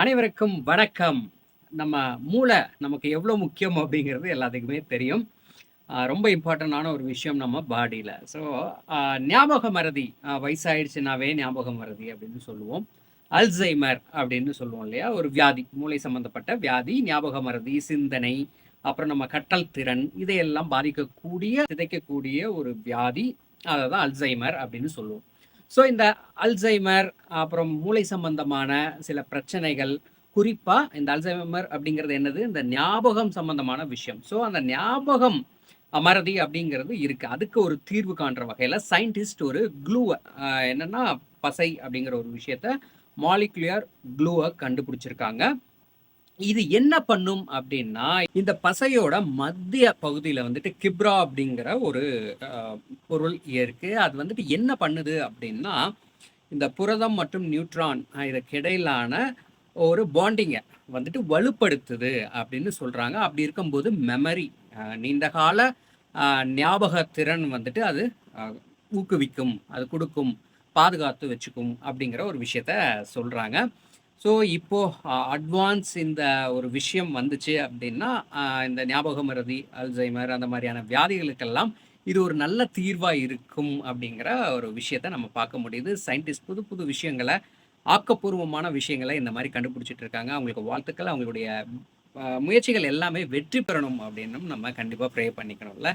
அனைவருக்கும் வணக்கம். நம்ம மூளை நமக்கு எவ்வளோ முக்கியம் அப்படிங்கிறது எல்லாத்துக்குமே தெரியும். ரொம்ப இம்பார்ட்டண்டான ஒரு விஷயம் நம்ம பாடியில் ஸோ ஞாபக மறதி வயசாயிடுச்சுனாவே ஞாபக மறதி அப்படின்னு சொல்லுவோம். அல்சைமர் அப்படின்னு சொல்லுவோம் இல்லையா? ஒரு வியாதி மூளை சம்மந்தப்பட்ட வியாதி ஞாபக மறதி சிந்தனை அப்புறம் நம்ம கற்றல் திறன் இதையெல்லாம் பாதிக்கக்கூடிய சிதைக்கக்கூடிய ஒரு வியாதி அதை தான் அல்சைமர் அப்படின்னு சொல்லுவோம். ஸோ இந்த அல்சைமர் அப்புறம் மூளை சம்பந்தமான சில பிரச்சனைகள் குறிப்பாக இந்த அல்சைமர் அப்படிங்கிறது என்னது? இந்த ஞாபகம் சம்பந்தமான விஷயம். ஸோ அந்த ஞாபகம் மறதி அப்படிங்கிறது இருக்குது அதுக்கு ஒரு தீர்வு காண்ற வகையில் சயின்டிஸ்ட் ஒரு க்ளூவை என்னென்னா பசை அப்படிங்கிற ஒரு விஷயத்த மாலிகுலர் க்ளூவை கண்டுபிடிச்சிருக்காங்க. இது என்ன பண்ணும் அப்படின்னா இந்த பசையோட மத்திய பகுதியில் வந்துட்டு கிப்ரா அப்படிங்கிற ஒரு பொருள் இருக்கு. அது வந்துட்டு என்ன பண்ணுது அப்படின்னா இந்த புரதம் மற்றும் நியூட்ரான் இதற்கிடையிலான ஒரு பாண்டிங்கை வந்துட்டு வலுப்படுத்துது அப்படின்னு சொல்கிறாங்க அப்படி இருக்கும்போது மெமரி நீண்ட கால ஞாபக திறன் வந்துட்டு அது ஊக்குவிக்கும் அது கொடுக்கும் பாதுகாத்து வச்சுக்கும் அப்படிங்கிற ஒரு விஷயத்த சொல்கிறாங்க ஸோ இப்போது அட்வான்ஸ் இந்த ஒரு விஷயம் வந்துச்சு அப்படின்னா இந்த ஞாபக மறதி அல்சைமர் அந்த மாதிரியான வியாதிகளுக்கெல்லாம் இது ஒரு நல்ல தீர்வாக இருக்கும் அப்படிங்கிற ஒரு விஷயத்த நம்ம பார்க்க முடியுது. சயின்டிஸ்ட் புது புது விஷயங்களை ஆக்கப்பூர்வமான விஷயங்களை இந்த மாதிரி கண்டுபிடிச்சிட்டு இருக்காங்க. அவங்களுக்கு வாழ்த்துக்கள். அவங்களுடைய முயற்சிகள் எல்லாமே வெற்றி பெறணும் அப்படின்னும் நம்ம கண்டிப்பாக ப்ரே பண்ணிக்கணும்ல.